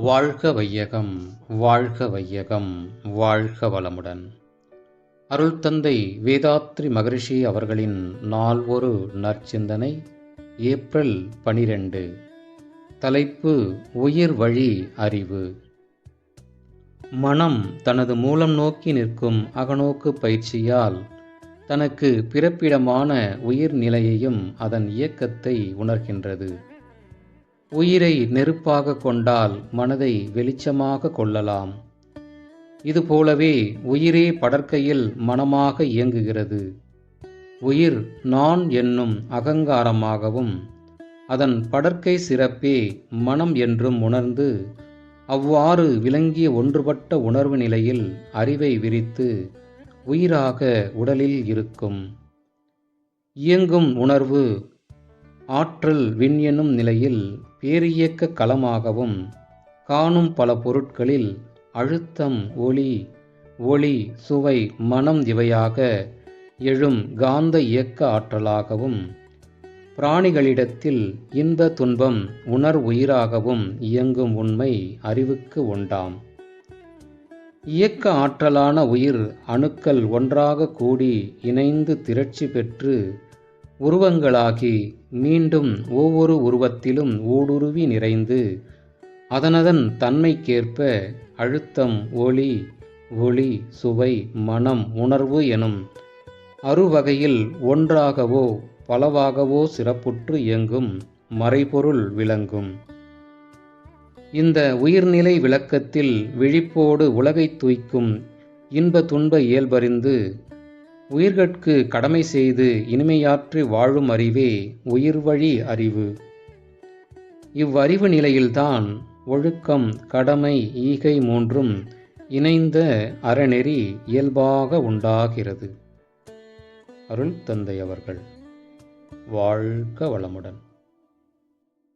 வாழ்க வையகம் வாழ்க வையகம் வாழ்க வளமுடன். அருள் தந்தை வேதாத்ரி மகரிஷி அவர்களின் நாள் ஒரு நற்சிந்தனை ஏப்ரல் பனிரெண்டு. தலைப்பு உயிர் வழி அறிவு. மனம் தனது மூலம் நோக்கி நிற்கும் அகநோக்கு பயிற்சியால் தனக்கு பிறப்பிடமான உயிர் நிலையையும் அதன் இயக்கத்தை உணர்கின்றது. உயிரை நெருப்பாக கொண்டால் மனதை வெளிச்சமாக கொள்ளலாம். இதுபோலவே உயிரே படற்கையில் மனமாக இயங்குகிறது. உயிர் நான் என்னும் அகங்காரமாகவும் அதன் படற்கை சிறப்பே மனம் என்றும் உணர்ந்து அவ்வாறு விளங்கிய ஒன்றுபட்ட உணர்வு நிலையில் அறிவை விரித்து உயிராக உடலில் இருக்கும். இயங்கும் உணர்வு ஆற்றல் விண் எனும் நிலையில் பேரியக்க களமாகவும் காணும் பல பொருட்களில் அழுத்தம் ஒளி ஒளி சுவை மனம் இவையாக எழும் காந்த இயக்க ஆற்றலாகவும் பிராணிகளிடத்தில் இன்ப துன்பம் உணர் உயிராகவும் இயங்கும் உண்மை அறிவுக்கு உண்டாம். இயக்க ஆற்றலான உயிர் அணுக்கள் ஒன்றாக கூடி இணைந்து திரட்சி பெற்று உருவங்களாகி மீண்டும் ஒவ்வொரு உருவத்திலும் ஊடுருவி நிறைந்து அதனதன் தன்மைக்கேற்ப அழுத்தம் ஒளி ஒளி சுவை மனம் உணர்வு எனும் அறுவகையில் ஒன்றாகவோ பலவாகவோ சிறப்புற்று இயங்கும் மறைபொருள் விளங்கும். இந்த உயிர்நிலை விளக்கத்தில் விழிப்போடு உலகைத் துய்க்கும் இன்ப துன்ப இயல்பறிந்து உயிர்கட்கு கடமை செய்து இனிமையாற்றி வாழும் அறிவே உயிர்வழி அறிவு. இவ்வறிவு நிலையில்தான் ஒழுக்கம் கடமை ஈகை மூன்றும் இணைந்த அறநெறி இயல்பாக உண்டாகிறது. அருள் தந்தை அவர்கள். வாழ்க வளமுடன்.